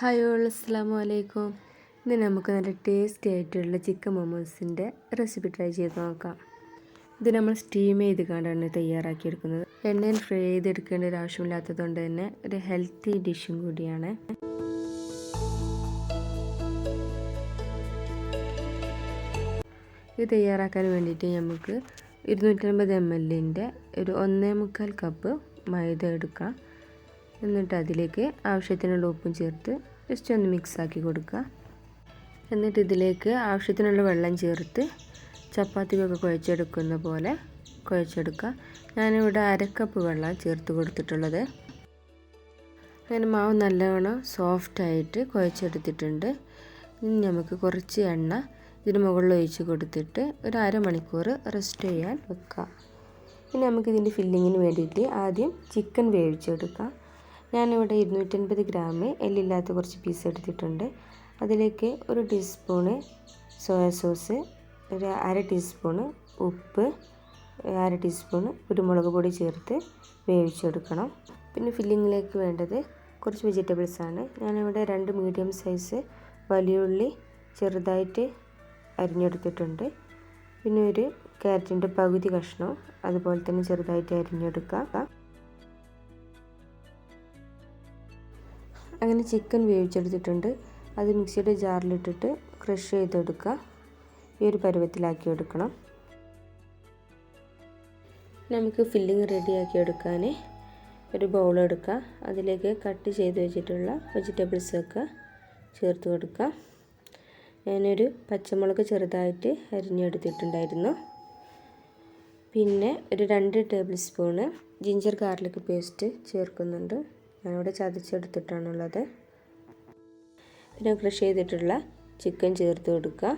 Hi അസ്സാം വലൈക്കും ഇന്ന് നമുക്ക് നല്ല ടേസ്റ്റി ആയിട്ടുള്ള ചിക്കൻ മൊമോസിന്റെ റെസിപ്പി ട്രൈ ചെയ്ത് നോക്കാം. ഇത് നമ്മൾ സ്റ്റീം ചെയ്ത് കണ്ടാണ് തയ്യാറാക്കിയെടുക്കുന്നത് എണ്ണയിൽ ഫ്രൈ ചെയ്തെടുക്കേണ്ട ഒരു ആവശ്യമില്ലാത്തത് കൊണ്ട് തന്നെ ഒരു ഹെൽത്തി ഡിഷും കൂടിയാണ്. ഇത് തയ്യാറാക്കാൻ വേണ്ടിയിട്ട് നമുക്ക് ഇരുന്നൂറ്റമ്പത് എം എല്ലിന്റെ ഒരു ഒന്നേ മുക്കാൽ കപ്പ് മൈദ എടുക്കാം. എന്നിട്ട് അതിലേക്ക് ആവശ്യത്തിനുള്ള ഉപ്പും ചേർത്ത് ജസ്റ്റ് ഒന്ന് മിക്സ് ആക്കി കൊടുക്കുക. എന്നിട്ട് ഇതിലേക്ക് ആവശ്യത്തിനുള്ള വെള്ളം ചേർത്ത് ചപ്പാത്തിക്കൊക്കെ കുഴച്ചെടുക്കുന്ന പോലെ കുഴച്ചെടുക്കുക. ഞാനിവിടെ അരക്കപ്പ് വെള്ളം ചേർത്ത് കൊടുത്തിട്ടുള്ളത്. അങ്ങനെ മാവ് നല്ലവണ്ണം സോഫ്റ്റായിട്ട് കുഴച്ചെടുത്തിട്ടുണ്ട്. ഇനി നമുക്ക് കുറച്ച് എണ്ണ ഇതിന് മുകളിൽ ഒഴിച്ച് കൊടുത്തിട്ട് ഒരു അരമണിക്കൂർ റെസ്റ്റ് ചെയ്യാൻ വെക്കാം. ഇനി നമുക്ക് ഇതിന്റെ ഫില്ലിങ്ങിന് വേണ്ടിയിട്ട് ആദ്യം ചിക്കൻ വേവിച്ചെടുക്കാം. ഞാനിവിടെ ഇരുന്നൂറ്റൻപത് ഗ്രാം എല്ലില്ലാത്ത കുറച്ച് പീസ് എടുത്തിട്ടുണ്ട്. അതിലേക്ക് ഒരു ടീസ്പൂണ് സോയ സോസ് ഒരു അര ടീസ്പൂണ് ഉപ്പ് അര ടീസ്പൂണ് കുരുമുളക് പൊടി ചേർത്ത് വേവിച്ചെടുക്കണം പിന്നെ ഫില്ലിങ്ങിലേക്ക് വേണ്ടത് കുറച്ച് വെജിറ്റബിൾസ് ആണ്. ഞാനിവിടെ രണ്ട് മീഡിയം സൈസ് വലിയുള്ളി ചെറുതായിട്ട് അരിഞ്ഞെടുത്തിട്ടുണ്ട്. പിന്നെ ഒരു ക്യാരറ്റിന്റെ പകുതി കഷ്ണം അതുപോലെ തന്നെ ചെറുതായിട്ട് അരിഞ്ഞെടുക്കുക അങ്ങനെ ചിക്കൻ വേവിച്ചെടുത്തിട്ടുണ്ട്. അത് മിക്സിയുടെ ജാറിലിട്ടിട്ട് ക്രഷ് ചെയ്തെടുക്കുക. ഈ ഒരു പരുവത്തിലാക്കി എടുക്കണം. നമുക്ക് ഫില്ലിങ് റെഡിയാക്കി എടുക്കാൻ ഒരു ബൗൾ എടുക്കുക. അതിലേക്ക് കട്ട് ചെയ്ത് വെച്ചിട്ടുള്ള വെജിറ്റബിൾസൊക്കെ ചേർത്ത് കൊടുക്കുക. ഞാനൊരു പച്ചമുളക് ചെറുതായിട്ട് അരിഞ്ഞെടുത്തിട്ടുണ്ടായിരുന്നു. പിന്നെ ഒരു രണ്ട് table spoon ginger garlic paste ചേർക്കുന്നുണ്ട്. ഞാനിവിടെ ചതച്ചെടുത്തിട്ടാണുള്ളത്. പിന്നെ ക്രഷ് ചെയ്തിട്ടുള്ള ചിക്കൻ ചേർത്ത് കൊടുക്കുക.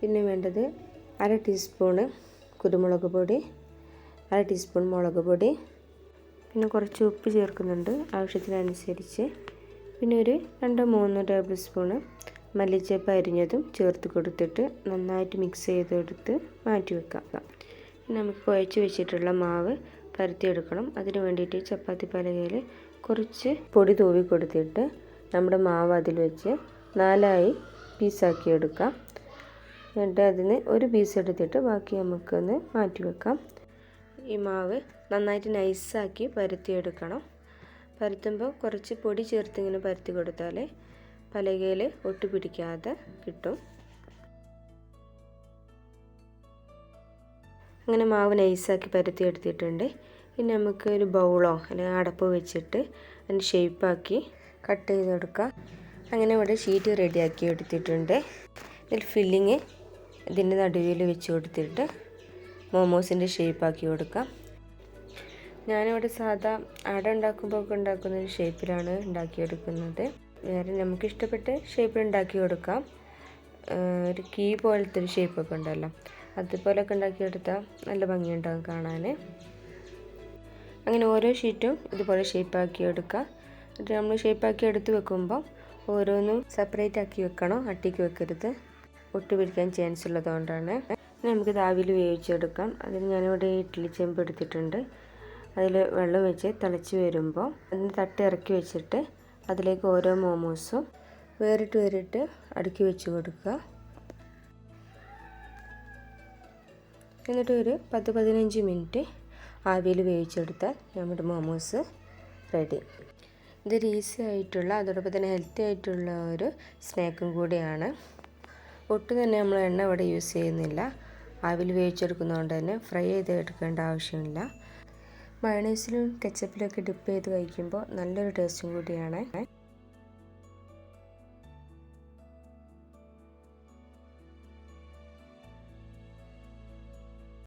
പിന്നെ വേണ്ടത് അര ടീസ്പൂണ് കുരുമുളക് പൊടി അര ടീസ്പൂൺ മുളക് പൊടി. പിന്നെ കുറച്ച് ഉപ്പ് ചേർക്കുന്നുണ്ട് ആവശ്യത്തിനനുസരിച്ച്. പിന്നെ ഒരു രണ്ടോ മൂന്നോ ടേബിൾ സ്പൂണ് മല്ലിച്ചപ്പ് അരിഞ്ഞതും ചേർത്ത് കൊടുത്തിട്ട് നന്നായിട്ട് മിക്സ് ചെയ്തെടുത്ത് മാറ്റി വെക്കാം നമുക്ക് കുഴച്ച് വെച്ചിട്ടുള്ള മാവ് പരത്തിയെടുക്കണം. അതിന് വേണ്ടിയിട്ട് ചപ്പാത്തി പലകയിൽ കുറച്ച് പൊടി തൂവി കൊടുത്തിട്ട് നമ്മുടെ മാവ് അതിൽ വെച്ച് നാലായി പീസാക്കി എടുക്കാം. എന്നിട്ട് അതിന് ഒരു പീസ് എടുത്തിട്ട് ബാക്കി നമുക്കൊന്ന് മാറ്റി വെക്കാം. ഈ മാവ് നന്നായിട്ട് നൈസാക്കി പരത്തിയെടുക്കണം. പരത്തുമ്പോൾ കുറച്ച് പൊടി ചേർത്ത് ഇങ്ങനെ പരത്തി കൊടുത്താൽ പലകയിൽ ഒട്ടുപിടിക്കാതെ കിട്ടും. അങ്ങനെ മാവ് നൈസാക്കി പരത്തി എടുത്തിട്ടുണ്ട്. ഇനി നമുക്ക് ഒരു ബൗളോ അല്ലെങ്കിൽ അടപ്പ് വെച്ചിട്ട് അതിന് ഷേപ്പാക്കി കട്ട് ചെയ്തെടുക്കാം. അങ്ങനെ ഇവിടെ ഷീറ്റ് റെഡിയാക്കി എടുത്തിട്ടുണ്ട്. ഇതിൽ ഫില്ലിങ് ഇതിന്റെ നടുവിൽ വെച്ച് കൊടുത്തിട്ട് മോമോസിന്റെ ഷേപ്പാക്കി കൊടുക്കാം. ഞാനിവിടെ സാധാ അട ഉണ്ടാക്കുമ്പോൾ ഉണ്ടാക്കുന്ന ഒരു ഷേപ്പിലാണ് ഉണ്ടാക്കിയെടുക്കുന്നത്. വേറെ നമുക്ക് ഇഷ്ടപ്പെട്ട ഷേപ്പിൽ ഉണ്ടാക്കി കൊടുക്കാം. ഒരു കീ പോലത്തെ ഒരു ഷേപ്പൊക്കെ ഉണ്ടല്ലോ. അതുപോലൊക്കെ ഉണ്ടാക്കിയെടുത്താൽ നല്ല ഭംഗിയുണ്ടാകും കാണാൻ അങ്ങനെ ഓരോ ഷീറ്റും ഇതുപോലെ ഷേപ്പാക്കി എടുക്കുക എന്നിട്ട് നമ്മൾ ഷേപ്പാക്കി എടുത്ത് വെക്കുമ്പോൾ ഓരോന്നും സെപ്പറേറ്റ് ആക്കി വെക്കണം അട്ടിക്ക് വെക്കരുത്. ഒട്ടു പിടിക്കാൻ ചാൻസ് ഉള്ളതുകൊണ്ടാണ്. നമുക്ക് ആവിയിൽ വേവിച്ചെടുക്കാം. അതിന് ഞാനിവിടെ ഇഡ്ഡലി ചെമ്പ് എടുത്തിട്ടുണ്ട്. അതിൽ വെള്ളം വെച്ച് തിളച്ച് വരുമ്പോൾ അതിന് തട്ട് ഇറക്കി വെച്ചിട്ട് അതിലേക്ക് ഓരോ മോമോസും വേറിട്ട് വേറിട്ട് അടുക്കി വെച്ച് കൊടുക്കുക. എന്നിട്ട് ഒരു പത്ത് പതിനഞ്ച് മിനിറ്റ് ആവിയിൽ വേവിച്ചെടുത്താൽ നമ്മുടെ മോമോസ് റെഡി. ഇതൊരു ഈസി ആയിട്ടുള്ള അതോടൊപ്പം തന്നെ ഹെൽത്തി ആയിട്ടുള്ള ഒരു സ്നാക്കും കൂടിയാണ്. ഒട്ടും തന്നെ നമ്മൾ എണ്ണ ഇവിടെ യൂസ് ചെയ്യുന്നില്ല. ആവിൽ വേവിച്ചെടുക്കുന്നതുകൊണ്ട് തന്നെ ഫ്രൈ ചെയ്ത് എടുക്കേണ്ട ആവശ്യമില്ല. മയണൈസിലും കെച്ചപ്പിലൊക്കെ ഡിപ്പ് ചെയ്ത് കഴിക്കുമ്പോൾ നല്ലൊരു ടേസ്റ്റും കൂടിയാണ്.